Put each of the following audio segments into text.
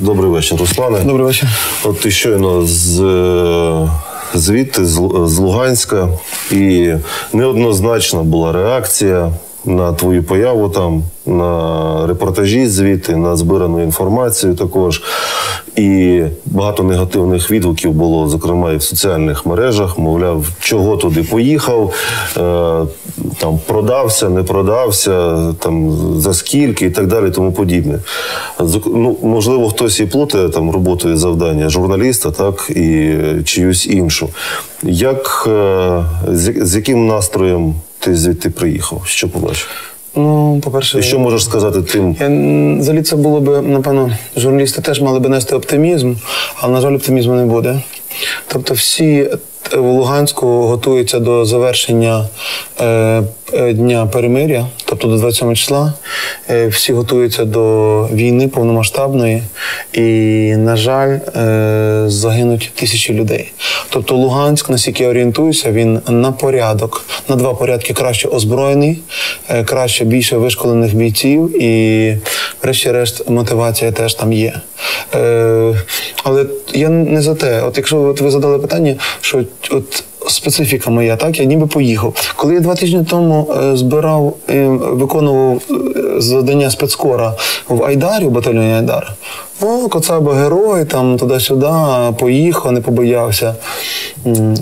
Добрий вечір, Руслане. Добрий вечір. От ти щойно з е, звідти, з з Луганська, і неоднозначна була реакція на твою появу там, на репортажі звідти, на збирану інформацію також. І багато негативних відгуків було, зокрема, і в соціальних мережах. Мовляв, чого туди поїхав, е, там продався, не продався, там за скільки і так далі, тому подібне. Ну, можливо, хтось і плутає там роботу і завдання журналіста, так і чиюсь іншу. Як е, з яким настроєм ти звідти приїхав? Що побачив? Ну, по-перше, І що можеш сказати тим? я, взагалі це було б, напевно, журналісти теж мали б нести оптимізм, але, на жаль, оптимізму не буде. Тобто всі в Луганську готуються до завершення е, е, дня перемиря, тобто до 27 числа. Е, всі готуються до війни повномасштабної, і, на жаль, е, загинуть тисячі людей. Тобто Луганськ, наскільки я орієнтуюся, він на порядок, на два порядки краще озброєний, е, краще більше вишколених бійців, і, врешті-решт, мотивація теж там є. Але я не за те. От якщо от ви задали питання, що от специфіка моя, так я ніби поїхав. Коли я два тижні тому е, збирав, е, виконував е, завдання спецкора в Айдарі, в батальйоні Айдар. О, Коцаба герой, там туди-сюди, поїхав, не побоявся.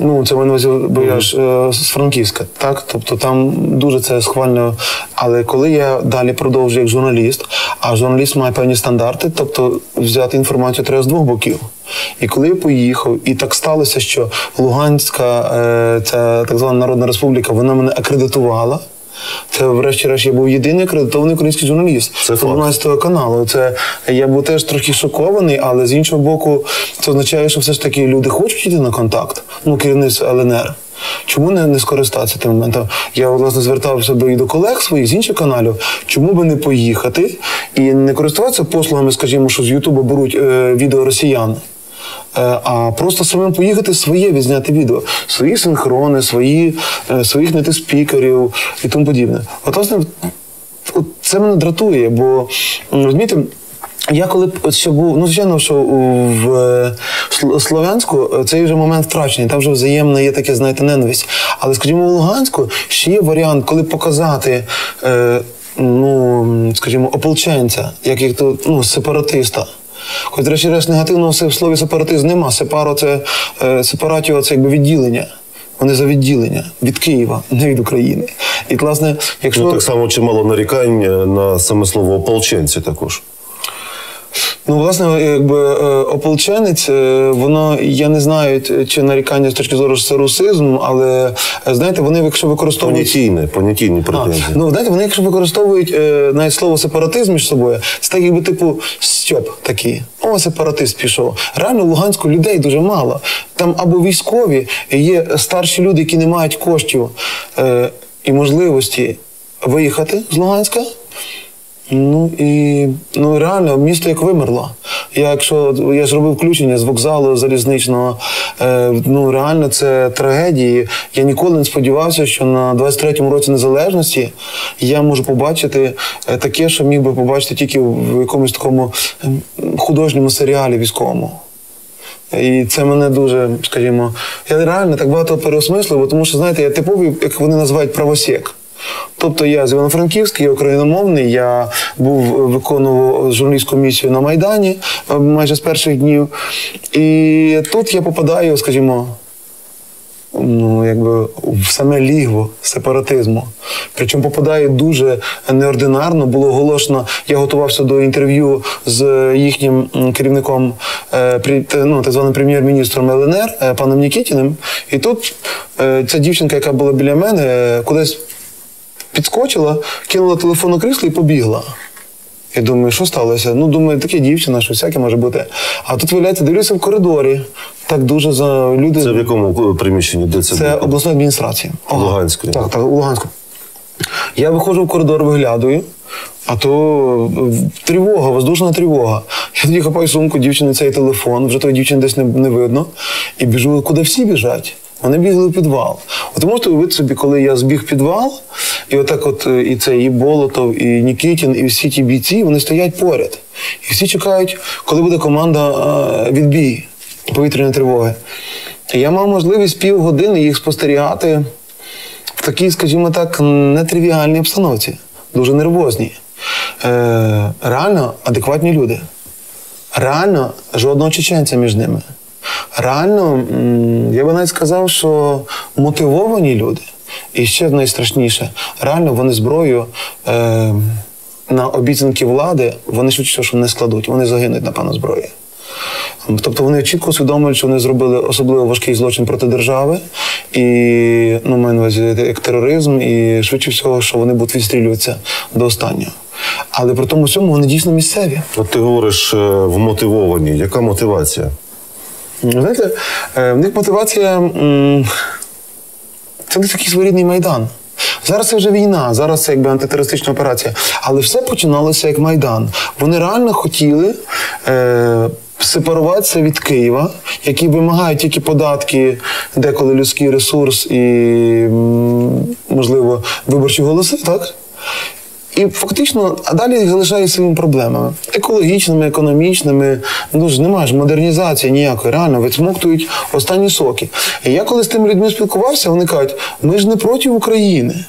Ну, це мене бо я ж е, з Франківська, так? Тобто там дуже це схвально. Але коли я далі продовжую як журналіст, а журналіст має певні стандарти, тобто взяти інформацію треба з двох боків. І коли я поїхав, і так сталося, що Луганська, е, ця так звана Народна Республіка, вона мене акредитувала. Це, врешті-решт, я був єдиний акредитований український журналіст Це факт. 12 каналу. Це я був теж трохи шокований, але з іншого боку, це означає, що все ж таки люди хочуть йти на контакт. Ну, керівництво ЛНР. Чому не, не скористатися тим моментом? Я власне звертався до і до колег своїх з інших каналів. Чому би не поїхати і не користуватися послугами, скажімо, що з Ютуба беруть е, відео росіян. Е, А просто самим поїхати своє відзняти відео, свої синхрони, свої, е, своїх знайти спікерів і тому подібне. От, власне, це мене дратує, бо розумієте. Я коли ще був, ну звичайно, що в е, Слов'янську е, цей вже момент втрачений, там вже взаємна є таке, знаєте, ненависть. Але, скажімо, в Луганську ще є варіант, коли показати, е, ну, скажімо, ополченця, як як то ну, сепаратиста. Хоч, речі, негативного в слові сепаратизм нема. Сепаро це е, сепаратіо це якби відділення. Вони за відділення від Києва, не від України. І, власне, якщо Ну, так само чимало нарікань е, на саме слово ополченці також. Ну, власне, якби е, ополченець, е, воно я не знаю, чи нарікання з точки зору що це русизм, але е, знаєте, вони, якщо використовують. Понятійне, понятійні А, ну, знаєте, вони, якщо використовують навіть слово сепаратизм між собою, це так, якби типу Стьоп такий. О, сепаратист пішов. Реально в Луганську людей дуже мало. Там або військові, є старші люди, які не мають коштів е, і можливості виїхати з Луганська. Ну і ну реально місто як вимерло. Я якщо я зробив включення з вокзалу залізничного, е, ну реально це трагедії. Я ніколи не сподівався, що на 23-му році незалежності я можу побачити е, таке, що міг би побачити тільки в якомусь такому ем, художньому серіалі військовому. І це мене дуже, скажімо, я реально так багато переосмислив, тому що, знаєте, я типовий, як вони називають, правосік. Тобто я з Івано-Франківська, я україномовний, я був виконував журналістську місію на Майдані е, майже з перших днів. І тут я попадаю, скажімо, ну, якби в саме лігво сепаратизму. Причому попадає дуже неординарно. Було оголошено, я готувався до інтерв'ю з їхнім керівником, е, при- те- ну, так званим прем'єр-міністром ЛНР, е, паном Нікітіним. І тут е, ця дівчинка, яка була біля мене, е, кудись підскочила, кинула телефон у крісло і побігла. Я думаю, що сталося? Ну, думаю, таке дівчина, що всяке може бути. А тут, виявляється, дивлюся в коридорі. Так дуже за люди. Це в якому приміщенні? Де це, Це було? обласної адміністрації. Луганської. Так, так, у Луганську. Я виходжу в коридор, виглядаю, а то е, тривога, воздушна тривога. Я тоді хапаю сумку, дівчини цей телефон, вже тої дівчини десь не, не видно, і біжу, куди всі біжать. Вони бігли в підвал. От можете уявити собі, коли я збіг підвал, і отак от е, і це і Болотов, і Нікітін, і всі ті бійці, вони стоять поряд. І всі чекають, коли буде команда е, відбій повітряної тривоги. І я мав можливість півгодини їх спостерігати в такій, скажімо так, нетривіальній обстановці, дуже нервозній. Е, реально адекватні люди. Реально жодного чеченця між ними. Реально, я би навіть сказав, що мотивовані люди. І ще найстрашніше, реально вони зброю е, на обіцянки влади, вони швидше, що не складуть, вони загинуть, напевно, зброї. Тобто вони чітко усвідомлюють, що вони зробили особливо важкий злочин проти держави, і ну, маю на увазі як тероризм, і швидше всього, що вони будуть відстрілюватися до останнього. Але при тому всьому вони дійсно місцеві. От ти говориш е, вмотивовані. Яка мотивація? Знаєте, е, в них мотивація це десь такий своєрідний майдан. Зараз це вже війна, зараз це якби антитерористична операція. Але все починалося як майдан. Вони реально хотіли. Е, Сепаруватися від Києва, які вимагають тільки податки, деколи людський ресурс і, можливо, виборчі голоси, так? І фактично, а далі залишає своїми проблемами екологічними, економічними. Ну ж немає ж модернізації ніякої, реально висмоктують останні соки. І я коли з тими людьми спілкувався, вони кажуть, ми ж не проти України.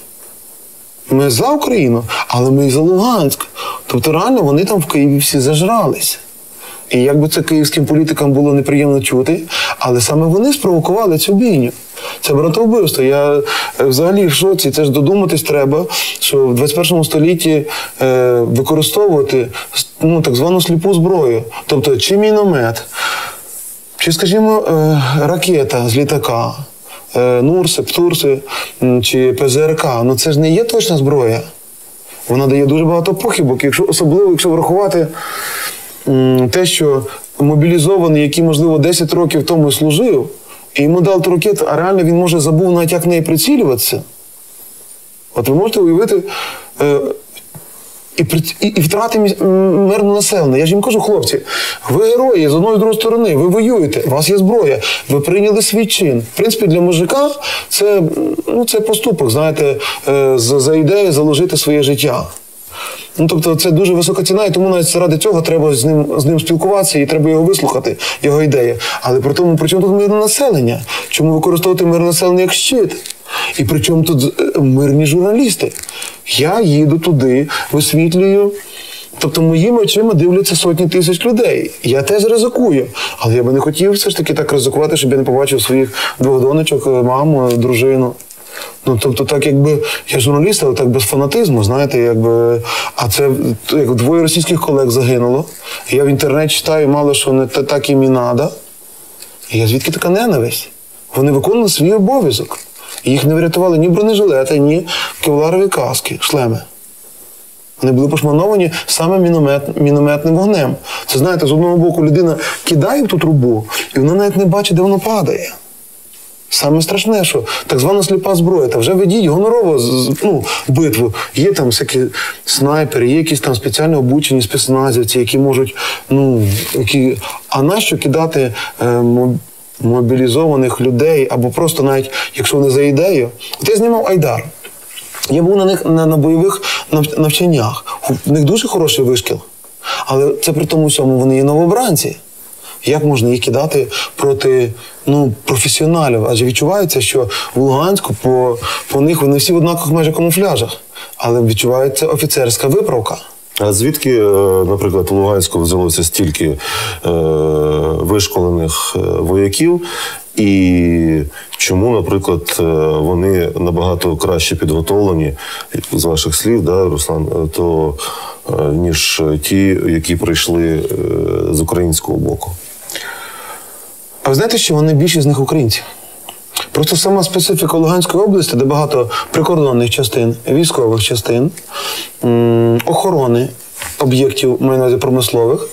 Ми за Україну, але ми і за Луганськ. Тобто реально вони там в Києві всі зажралися. І як би це київським політикам було неприємно чути, але саме вони спровокували цю бійню. Це братовбивство. Я е, взагалі в шоці. Це ж додуматись треба, що в 21 столітті е, використовувати ну, так звану сліпу зброю. Тобто, чи міномет, чи, скажімо, е, ракета з літака, е, Нурси, Птурси чи ПЗРК. Ну це ж не є точна зброя. Вона дає дуже багато похибок, якщо особливо, якщо врахувати м, те, що мобілізований, який, можливо, 10 років тому служив, і йому дали ту ракету, а реально він може забув навіть як неї прицілюватися. От ви можете уявити. Е, і, і, і втрати міс- м, мирного населення. Я ж їм кажу, хлопці, ви герої з одної з другої сторони, ви воюєте, у вас є зброя, ви прийняли свій чин. В принципі, для мужика це, ну, це поступок, знаєте, е, за, за ідею заложити своє життя. Ну, тобто це дуже висока ціна, і тому навіть заради цього треба з ним, з ним спілкуватися і треба його вислухати, його ідеї. Але при тому, при чому тут мирне населення? Чому використовувати мирне населення як щит? І при чому тут е, мирні журналісти? Я їду туди, висвітлюю. Тобто моїми очима дивляться сотні тисяч людей. Я теж ризикую. Але я би не хотів все ж таки так ризикувати, щоб я не побачив своїх двох донечок, е, маму, дружину. Ну, тобто, так якби я журналіст, але так без фанатизму, знаєте, якби. А це як двоє російських колег загинуло. Я в інтернеті читаю, мало що не так їм і надо. І я звідки така ненависть? Вони виконували свій обов'язок. Їх не врятували ні бронежилети, ні кевларові каски, шлеми. Вони були пошмановані саме міномет, мінометним вогнем. Це знаєте, з одного боку людина кидає в ту трубу, і вона навіть не бачить, де воно падає. Саме страшне, що так звана сліпа зброя, та вже ведіть гонорово ну, битву. Є там всякі снайпери, є якісь там спеціально обучені спецназівці, які можуть, ну, які. А нащо кидати е, мобілізованих людей, або просто навіть, якщо вони за ідею. От я знімав Айдар. Я був на них на, на бойових навчаннях. В них дуже хороший вишкіл. Але це при тому всьому вони є новобранці. Як можна їх кидати проти ну, професіоналів? Адже відчувається, що в Луганську по, по них вони всі в однакових майже камуфляжах, але відчувається офіцерська виправка. А звідки, е, наприклад, в Луганську взялося стільки е, вишколених е, вояків, і чому, наприклад, е, вони набагато краще підготовлені, з ваших слів, да, Руслан, то ніж ті, які прийшли з українського боку? А ви знаєте, що вони більшість з них українці? Просто сама специфіка Луганської області, де багато прикордонних частин, військових частин, охорони об'єктів маю на увазі промислових.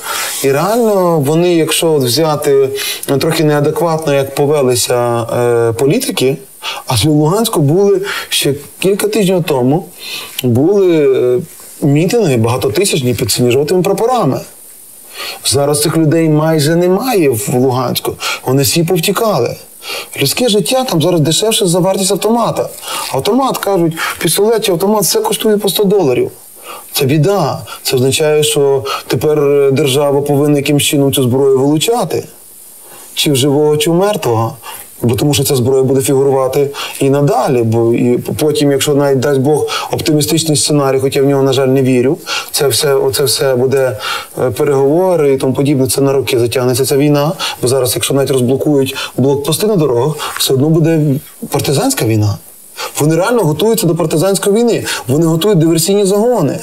І реально вони, якщо взяти трохи неадекватно, як повелися е, політики, адже в Луганську були ще кілька тижнів тому були е, мітинги багатотисячні під синьо-жовтими прапорами. Зараз цих людей майже немає в Луганську. Вони всі повтікали. Людське життя там зараз дешевше за вартість автомата. Автомат кажуть, пістолет чи автомат все коштує по 100 доларів. Це біда. Це означає, що тепер е, держава повинна якимсь чином цю зброю вилучати. Чи в живого, чи в мертвого. Бо тому що ця зброя буде фігурувати і надалі. Бо і потім, якщо навіть дасть Бог оптимістичний сценарій, хоча в нього, на жаль, не вірю, це все, оце все буде е, переговори і тому подібне. Це на роки затягнеться ця війна. Бо зараз, якщо навіть розблокують блокпости на дорогах, все одно буде партизанська війна. Вони реально готуються до партизанської війни. Вони готують диверсійні загони.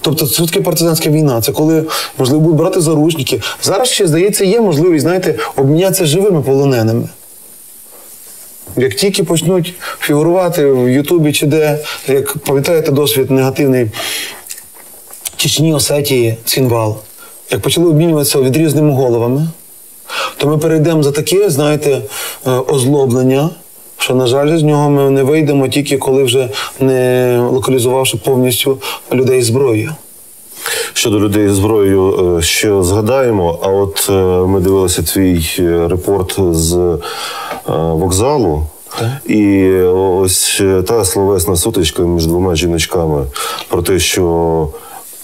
Тобто це таке партизанська війна. Це коли можливо будуть брати заручники. Зараз ще здається, є можливість, знаєте, обмінятися живими полоненими. Як тільки почнуть фігурувати в Ютубі чи де, як пам'ятаєте досвід негативний Чечні, Осетії, Цінвал, як почали обмінюватися відрізними головами, то ми перейдемо за таке, знаєте, е, озлоблення, що, на жаль, з нього ми не вийдемо тільки коли вже не локалізувавши повністю людей зброєю. Щодо людей зброєю, е, що згадаємо, а от е, ми дивилися твій репорт з вокзалу. І ось е, та словесна сутичка між двома жіночками про те, що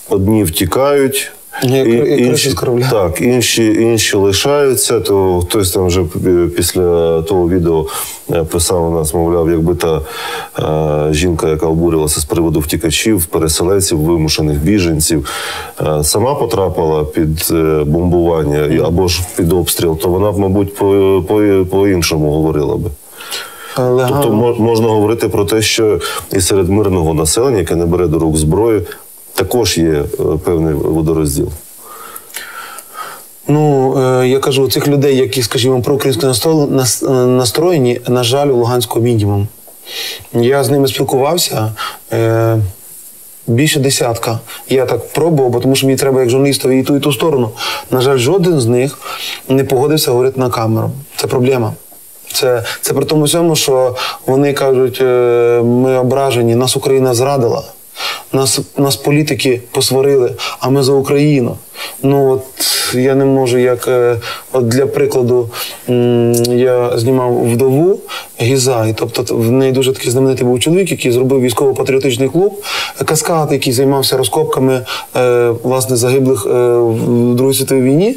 одні втікають, Криси з корабля. так, інші, інші лишаються, то хтось там вже після того відео е, писав у нас, мовляв, якби та е, жінка, яка обурилася з приводу втікачів, переселенців, вимушених біженців, е, сама потрапила під е, бомбування або ж під обстріл, то вона б, мабуть, по, по, по-іншому говорила би. Але Тобто можна говорити про те, що і серед мирного населення, яке не бере до рук зброю, також є е, певний водорозділ. Ну, е, я кажу, цих людей, які, скажімо, проукраїнсько настро- е, настроєні, на жаль, у Луганську мінімум. Я з ними спілкувався. Більше десятка. Я так пробував, бо тому що мені треба як журналістові і ту, і ту сторону. На жаль, жоден з них не погодився говорити на камеру. Це проблема. Це, це при тому всьому, що вони кажуть, ми ображені, нас Україна зрадила. Нас, нас політики посварили, а ми за Україну. Ну от я не можу, як е, от для прикладу, я знімав вдову Гізай, тобто в неї дуже такий знаменитий був чоловік, який зробив військово-патріотичний клуб, каскад, який займався розкопками е, власне загиблих е, в Другій світовій війні.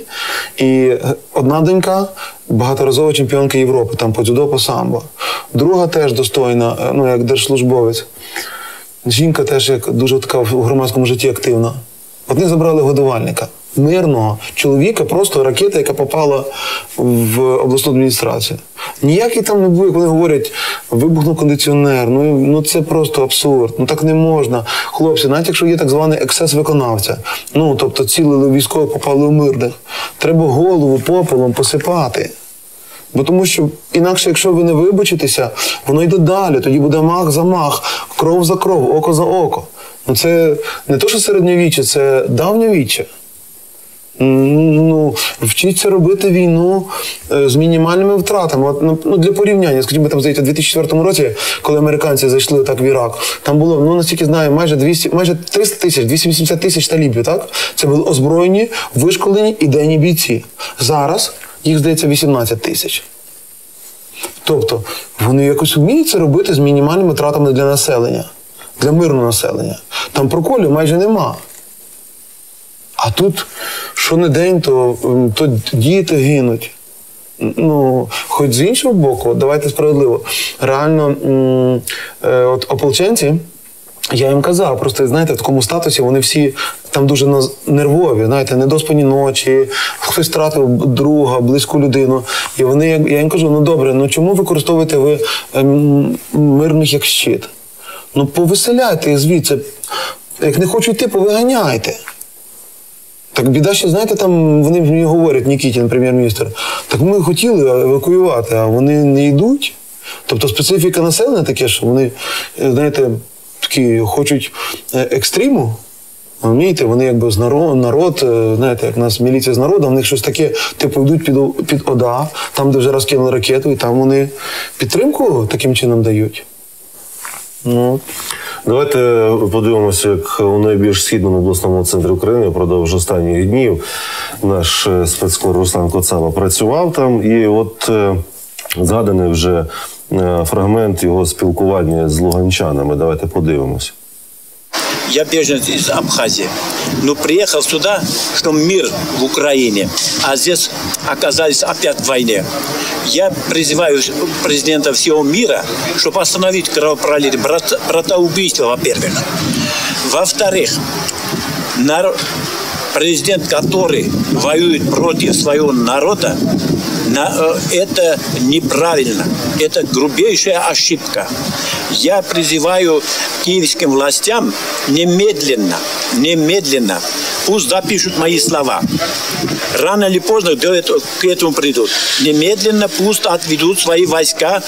І одна донька багаторазова чемпіонка Європи, там по дзюдо, по самбо. Друга теж достойна, ну як держслужбовець. Жінка теж як дуже така в громадському житті активна. Одні забрали годувальника. Мирного чоловіка, просто ракета, яка попала в обласну адміністрацію. Ніякий там не був, як вони говорять, вибухнув кондиціонер. Ну, ну це просто абсурд. Ну так не можна. Хлопці, навіть якщо є так званий ексцес виконавця, ну тобто цілили військових, попали у мирних, треба голову попелом посипати. Бо тому що інакше, якщо ви не вибачитеся, воно йде далі. Тоді буде мах за мах, кров за кров, око за око. Ну це не то, що середньовіччя, це давньовіччя. Ну, вчіться робити війну е, з мінімальними втратами. Ну, для порівняння, скажімо, там здається, у 2004 році, коли американці зайшли так в Ірак, там було, ну наскільки знаю, майже 200, майже 300 тисяч, 280 тисяч талібів, так? Це були озброєні, вишколені ідейні бійці. Зараз їх здається 18 тисяч. Тобто вони якось вміють це робити з мінімальними тратами для населення, для мирного населення. Там проколів майже нема. А тут що не день, то, то діти гинуть. Ну, хоч з іншого боку, давайте справедливо. Реально, е, от ополченці, я їм казав, просто знаєте, в такому статусі вони всі там дуже нервові, знаєте, недоспані ночі, хтось втратив друга, близьку людину. І вони, я їм кажу, ну добре, ну чому використовуєте ви ем, мирних як щит? Ну повеселяйте звідси. Як не хочуть йти, повиганяйте. Так біда ще, знаєте, там вони мені говорять, Нікітін, прем'єр-міністр, так ми хотіли евакуювати, а вони не йдуть. Тобто специфіка населення таке, що вони, е, знаєте, такі хочуть е, екстриму. Розумієте, вони якби з народ, народ, е, знаєте, як в нас міліція з народом, в них щось таке, типу, йдуть під, під ОДА, там, де вже розкинули ракету, і там вони підтримку таким чином дають. Ну, Давайте подивимося, як у найбільш східному обласному центрі України впродовж останніх днів наш е, спецкор Руслан Коцаба працював там, і от е, згаданий вже фрагмент його спілкування з луганчанами. Давайте подивимося. Я беженец из Абхазии. Но приехал сюда, что мир в Украине, а здесь оказались опять в войне. Я призываю президента всего мира, чтобы остановить кровопролитие, брат, братоубийство, во-первых. Во-вторых, народ, президент, который воюет против своего народа, на, это неправильно. Это грубейшая ошибка. Я призываю киевским властям немедленно, немедленно, пусть запишут мои слова. Рано или поздно к этому придут. Немедленно пусть отведут свои войска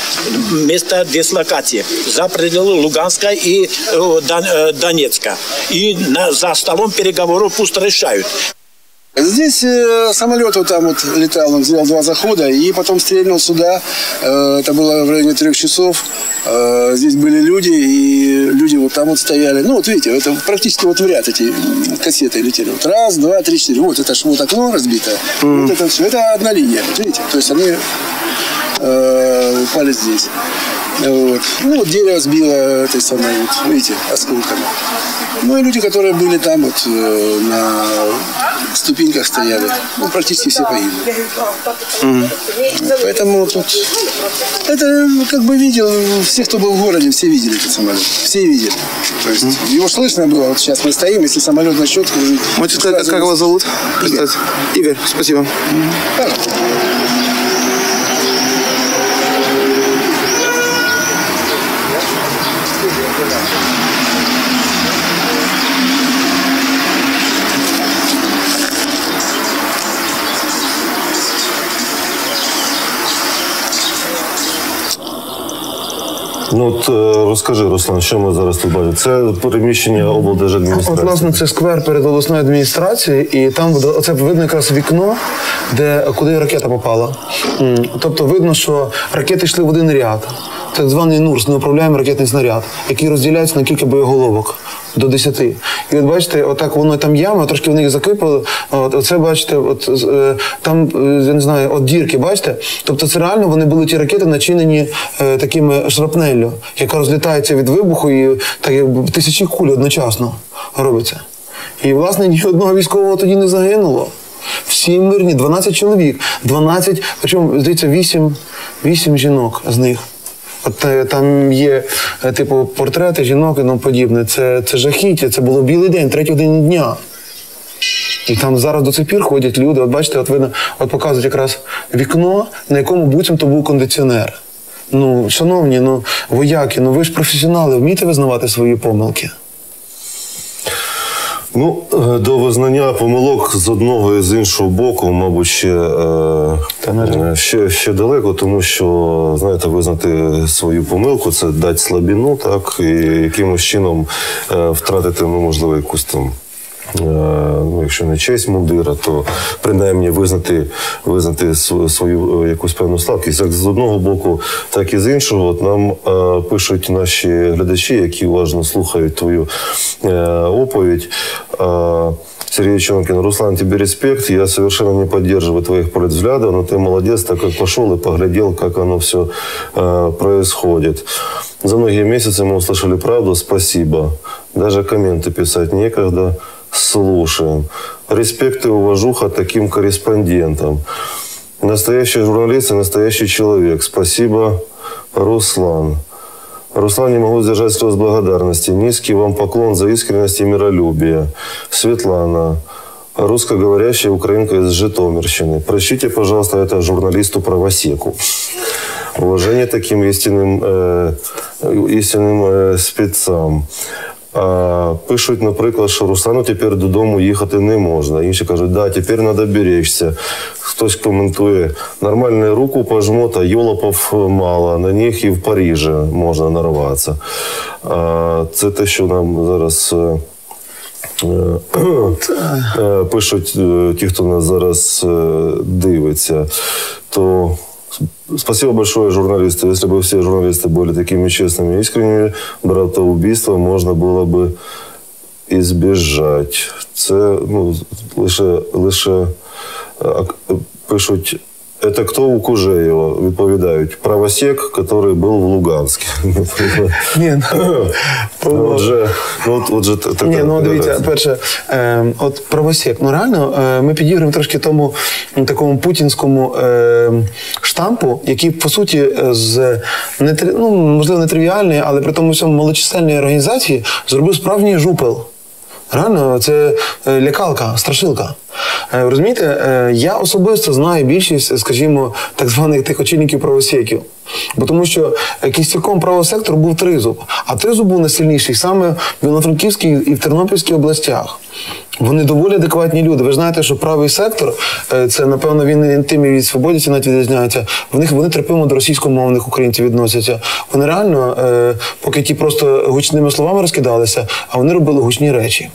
место дислокации за пределы Луганска и э, э, Донецка. И за столом переговоров пусть решают. Здесь э, самолет вот там вот летал, он сделал два захода и потом стрельнул сюда. Э, это было в районе трех часов. Э, здесь были люди, и люди вот там вот стояли. Ну, вот видите, это практически вот в ряд эти кассеты летели. Вот раз, два, три, четыре. Вот это ж вот окно разбито. Mm. Вот это все. Это одна линия. Вот видите? То есть они э, упали здесь. Вот. Ну, вот дерево сбило этой самой, вот, видите, осколками. Ну и люди, которые были там вот э, на ступеньках стояли, ну, практически все погибли. Mm. Поэтому тут это как бы видел, все, кто был в городе, все видели этот самолет. Все видели. То есть mm. его слышно было. Вот сейчас мы стоим, если самолет начнет кружить. Сказать, как его зовут? Игорь. Игорь, спасибо. Mm. Ну от е, розкажи, Руслан, що ми зараз тут бачимо? Це переміщення От, облдержадміністрації. власне, це сквер перед обласною адміністрацією, і там оце видно якраз вікно, де куди ракета попала. Тобто видно, що ракети йшли в один ряд. Так званий НУРС, неуправляємий ракетний снаряд, який розділяється на кілька боєголовок. До 10. І от бачите, отак воно там яма, трошки вони їх закипали. От, оце бачите, от е, там е, я не знаю, от дірки, бачите? Тобто це реально вони були ті ракети, начинені е, такими шрапнеллю, яка розлітається від вибуху і так якби тисячі куль одночасно робиться. І, власне, ні одного військового тоді не загинуло. Всі мирні, 12 чоловік, 12, причому, здається, 8, 8 жінок з них. От е, там є, е, типу, портрети жінок і тому подібне. Це, це жахіття, це було білий день, третій день дня. І там зараз до цих пір ходять люди. От бачите, от видно, от показують якраз вікно, на якому буцімто був кондиціонер. Ну, шановні, ну вояки, ну ви ж професіонали, вмієте визнавати свої помилки? Ну, е, до визнання помилок з одного і з іншого боку, мабуть, ще, е, е, ще, ще далеко, тому що, знаєте, визнати свою помилку це дати слабіну, так, і якимось чином втратити, ну, можливо, якусь там. е, Ну, якщо не честь мундира, то принаймні визнати, визнати св- свою е, якусь певну слабкість. Як з одного боку, так і з іншого. От нам е, пишуть наші глядачі, які уважно слухають твою е, оповідь. Е, Сергей Чонкин, Руслан, тебе респект. Я совершенно не поддерживаю твоих взглядов, но ты молодец, так как пошел и поглядел, как оно все э, происходит. За многие месяцы мы услышали правду. Спасибо. Даже комменты писать некогда. Слушаем. Респект и уважуха таким корреспондентам. Настоящий журналист и настоящий человек. Спасибо, Руслан. Руслан, не могу сдержать слез благодарности. Низкий вам поклон за искренность и миролюбие. Светлана, русскоговорящая украинка из Житомирщины. Прощите, пожалуйста, это журналисту правосеку. Уважение таким истинным, э, істинним е, спецам. Пишуть, наприклад, що Руслану тепер додому їхати не можна. Інші кажуть, да, тепер треба берегся. Хтось коментує, нормальну руку пожмот, а йолопов мало, на них і в Парижі можна нарватися. Це те, що нам зараз. е, е, Пишуть е, ті, хто нас зараз дивиться, то Спасибо большое, журналисты. Если бы все журналисты были такими честными и искренними, братоубийства можно было бы избежать. Це ну, лише, лише е, ак- пишуть Это кто у Кужеєва відповідають? Правосек, який був в Луганську. Ні, ну, Ну, Отже, ну, от, отже, Ні, ну дивіться, перше, от правосек. Ну реально, е, ми підіграємо трошки тому такому путінському штампу, який по суті з ну, можливо не тривіальної, але при тому всьому малочисельної організації зробив справжній жупел. Реально, це е, лякалка, страшилка. Е, Розумієте, е, я особисто знаю більшість, скажімо, так званих тих очільників правосеків. Бо тому що е, кістяком правого сектору був тризуб, а тризуб був найсильніший саме в Івано-Франківській і в Тернопільській областях. Вони доволі адекватні люди. Ви знаєте, що правий сектор е, це, напевно, він інтимі від свободівців навіть відрізняється. В них вони терпимо до російськомовних українців відносяться. Вони реально, е, поки ті просто гучними словами розкидалися, а вони робили гучні речі.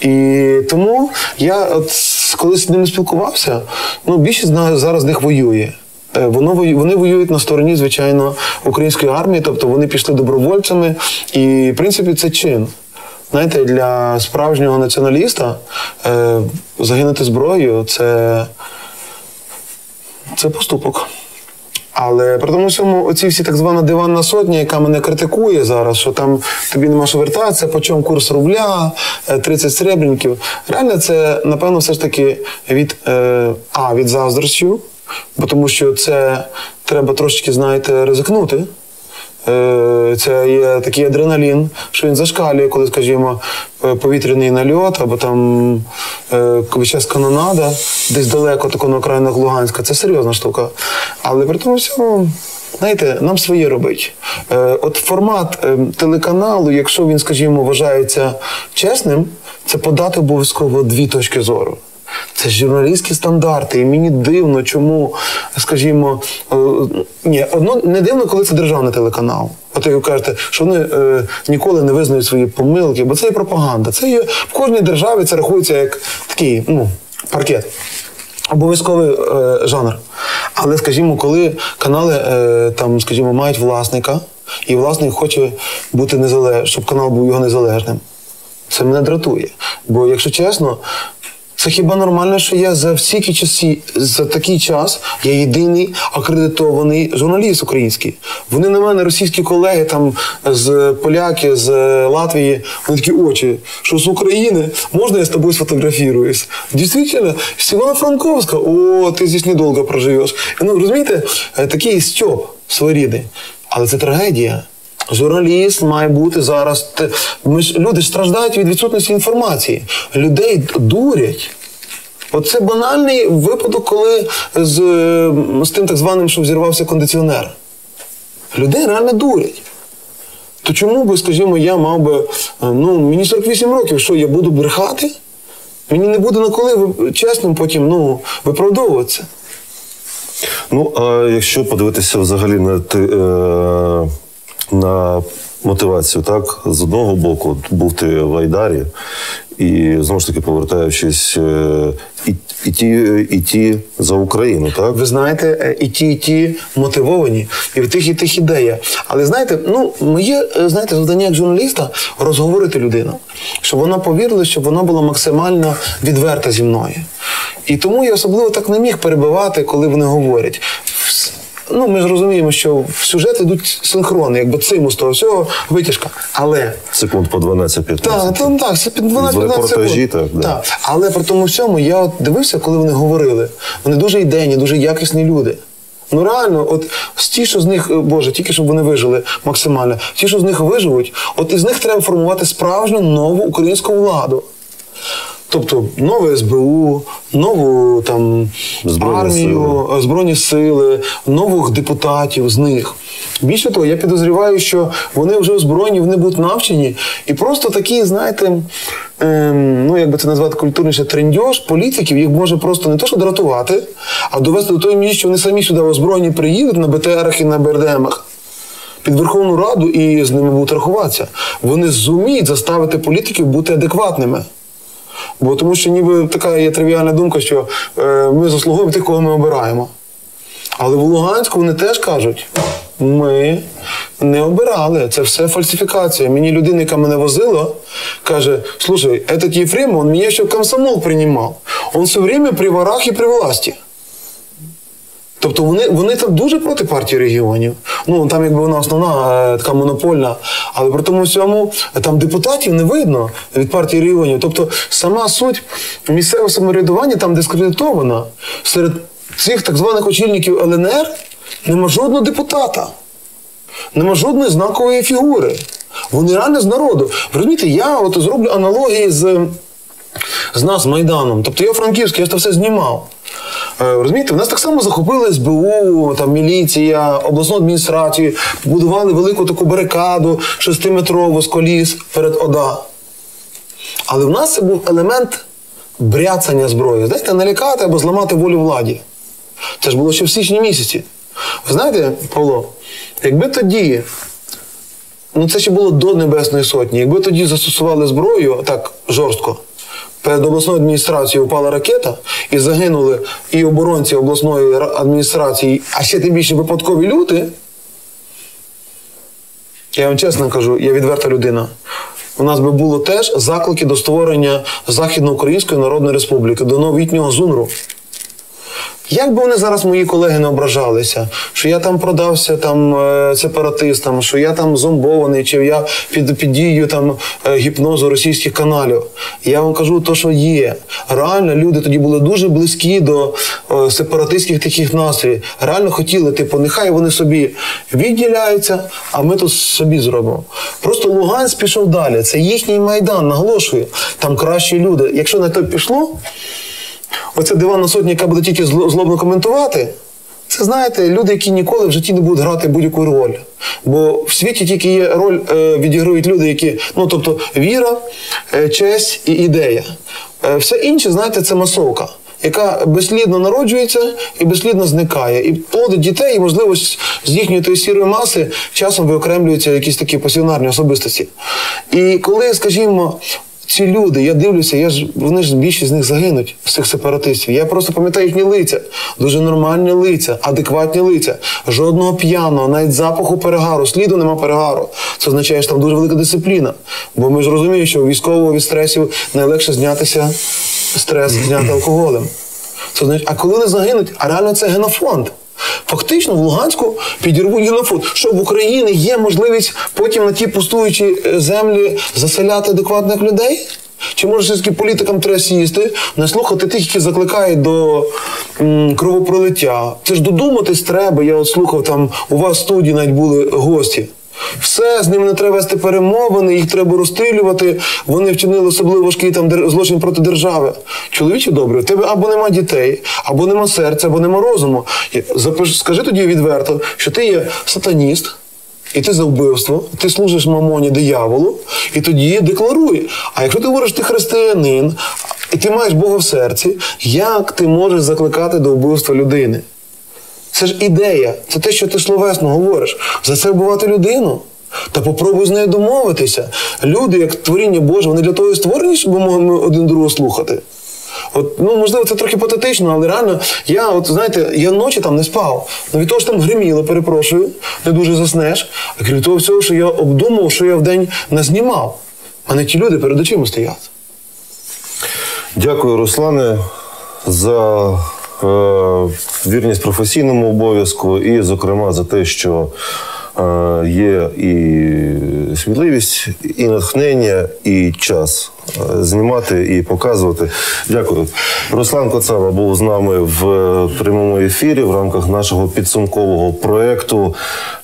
І тому я от коли з ними спілкувався, ну більшість зараз з них воює. Е, Воно вони воюють на стороні, звичайно, української армії, тобто вони пішли добровольцями, і в принципі це чин. Знаєте, для справжнього націоналіста е, загинути зброєю це, це поступок. Але при тому всьому, оці всі так звана диванна сотня, яка мене критикує зараз, що там тобі нема що вертатися, по чому курс рубля, е, 30 сребреників. Реально, це, напевно, все ж таки від е, А, від заздрощів, бо тому що це треба трошечки, знаєте, ризикнути. Е, Це є такий адреналін, що він зашкалює, коли, скажімо, е, повітряний нальот або там е, час канонада, десь далеко, тако на окраїнах Луганська. Це серйозна штука. Але при тому всьому, знаєте, нам своє робить. Е, От формат е, телеканалу, якщо він, скажімо, вважається чесним, це подати обов'язково дві точки зору. Це ж журналістські стандарти, і мені дивно, чому, скажімо, е, ні, одно не дивно, коли це державний телеканал. От ви кажете, що вони е, ніколи не визнають свої помилки, бо це є пропаганда. Це є в кожній державі це рахується як такий ну, паркет. Обов'язковий е, жанр. Але, скажімо, коли канали е, там, скажімо, мають власника, і власник хоче бути незалежним, щоб канал був його незалежним. Це мене дратує. Бо, якщо чесно, це хіба нормально, що я за всі ті часи, за такий час я єдиний акредитований журналіст український. Вони на мене, російські колеги там з поляки, з Латвії, вони такі очі, що з України можна я з тобою сфотографіруюсь? Дійсно, з Івано-Франковська, о, ти здесь недовго проживеш. Ну, розумієте, е, такий стьоп своєрідний. Але це трагедія. Журналіст має бути зараз. Ми ж люди страждають від відсутності інформації. Людей дурять. Оце банальний випадок, коли з, з тим так званим, що взірвався кондиціонер. Людей реально дурять. То чому би, скажімо, я мав би, е, ну, мені 48 років, що я буду брехати? Мені не буде на коли чесним потім ну, виправдовуватися. Ну, а якщо подивитися взагалі на, ти, на мотивацію, так, з одного боку, от був ти в Айдарі, і знову ж таки повертаючись, е, і, і, ті, і ті за Україну, так? Ви знаєте, е, і ті, і ті мотивовані, і в тих, і тих ідея. Але знаєте, ну моє е, знаєте, завдання як журналіста розговорити людину, щоб вона повірила, щоб вона була максимально відверта зі мною. І тому я особливо так не міг перебивати, коли вони говорять. Ну, ми ж розуміємо, що в сюжети йдуть синхронно, якби циму з того всього витяжка. Але Секунд по 12-15. так, там так, це під 12 В 15 репортажі, секунд. так, да. Але при тому всьому я от дивився, коли вони говорили. Вони дуже ідейні, дуже якісні люди. Ну реально, от ті, що з них, е, Боже, тільки щоб вони вижили максимально, ті, що з них виживуть, от із них треба формувати справжню нову українську владу. Тобто нове СБУ, нову там Збройні армію, е, збройні сили, нових депутатів з них. Більше того, я підозріваю, що вони вже озброєні, вони будуть навчені, і просто такі, знаєте, ем, ну як би це назвати культурніше, трендьош політиків їх може просто не то, що дратувати, а довести до того місця, що вони самі сюди озброєні приїдуть на БТРах і на БРДМах. Під Верховну Раду і з ними будуть рахуватися. Вони зуміють заставити політиків бути адекватними. Бо тому що ніби така є тривіальна думка, що е, ми заслуговуємо тих, кого ми обираємо. Але в Луганську вони теж кажуть: ми не обирали, це все фальсифікація. Мені людина, яка мене возила, каже: слушай, этот Єфрем, він мене ще в комсомол приймав. Он все время при ворах і при власті. Тобто вони, вони там дуже проти партії регіонів. Ну там якби вона основна е, така монопольна, але при тому всьому е, там депутатів не видно від партії регіонів. Тобто сама суть місцевого самоврядування там дискредитована. Серед цих так званих очільників ЛНР нема жодного депутата, нема жодної знакової фігури. Вони реально з народу. Ви розумієте, я от зроблю аналогії з з нас Майданом. Тобто я Франківський, я це все знімав. Е, Розумієте, в нас так само захопили СБУ, там міліція, обласну адміністрацію, побудували велику таку барикаду шестиметрову з коліс перед ОДА. Але в нас це був елемент бряцання зброї. Знаєте, налякати або зламати волю владі. Це ж було ще в січні місяці. Ви знаєте, Павло, якби тоді Ну, це ще було до Небесної Сотні. Якби тоді застосували зброю так жорстко, перед обласною адміністрацією впала ракета і загинули і оборонці обласної адміністрації, а ще тим більше випадкові люди. Я вам чесно кажу, я відверта людина. У нас би було теж заклики до створення Західноукраїнської Народної Республіки, до новітнього ЗУНРу. Як би вони зараз мої колеги не ображалися, що я там продався там е, сепаратистам, що я там зомбований, чи я під, під дією там е, гіпнозу російських каналів. Я вам кажу то, що є. Реально люди тоді були дуже близькі до е, сепаратистських таких настроїв. Реально хотіли, типу, нехай вони собі відділяються, а ми тут собі зробимо. Просто Луганськ пішов далі. Це їхній майдан, наголошую. Там кращі люди. Якщо на то пішло. Оця диванна сотня, яка буде тільки злобно коментувати, це знаєте, люди, які ніколи в житті не будуть грати будь-яку роль. Бо в світі тільки є роль, е, відіграють люди, які, ну тобто, віра, е, честь і ідея. Е, все інше, знаєте, це масовка. Яка безслідно народжується і безслідно зникає, і плодить дітей, і можливо з їхньої тої сірої маси часом виокремлюються якісь такі пасіонарні особистості. І коли, скажімо, ці люди, я дивлюся, я ж вони ж більшість з них загинуть з цих сепаратистів. Я просто пам'ятаю їхні лиця, дуже нормальні лиця, адекватні лиця, жодного п'яного, навіть запаху перегару, сліду нема перегару. Це означає, що там дуже велика дисципліна. Бо ми ж розуміємо, що у військового від стресів найлегше знятися стрес, зняти алкоголем. Це значить, а коли вони загинуть, а реально це генофонд. Фактично в Луганську підірвуть генофонд. Що в Україні є можливість потім на ті пустуючі е, землі заселяти адекватних людей? Чи може все-таки політикам треба сісти, не слухати тих, які закликають до м, кровопролиття? Це ж додуматись треба. Я от слухав там, у вас в студії навіть були гості. Все, з ними не треба вести перемовини, їх треба розстрілювати. Вони вчинили особливо важкий там злочин проти держави. Чоловіче добре, в тебе або нема дітей, або нема серця, або нема розуму. Скажи тоді відверто, що ти є сатаніст. І ти за вбивство, ти служиш мамоні дияволу, і тоді декларуй. А якщо ти говориш, ти християнин, і ти маєш Бога в серці, як ти можеш закликати до вбивства людини? Це ж ідея, це те, що ти словесно говориш. За це вбивати людину. Та попробуй з нею домовитися. Люди, як творіння Боже, вони для того і створені, щоб ми могли один другого слухати. От, ну, можливо, це трохи патетично, але реально, я, от знаєте, я ночі там не спав. Від того, що там гриміло, перепрошую, не дуже заснеш. А крім того всього, що я обдумав, що я вдень назнімав. А не ті люди перед очима стоять. Дякую, Руслане, за вірність професійному обов'язку і, зокрема, за те, що е, є і сміливість, і натхнення, і час е, знімати і показувати. Дякую. Руслан Коцаба був з нами в е, прямому ефірі в рамках нашого підсумкового проєкту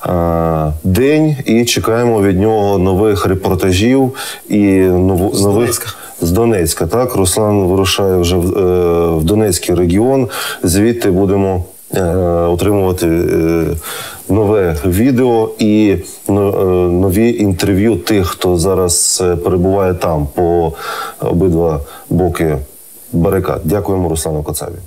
е, День і чекаємо від нього нових репортажів і нових. З Донецька, так. Руслан вирушає вже в, е, в Донецький регіон. Звідти будемо е, отримувати е, нове відео і е, нові інтерв'ю тих, хто зараз перебуває там по обидва боки барикад. Дякуємо Руслану Коцабі.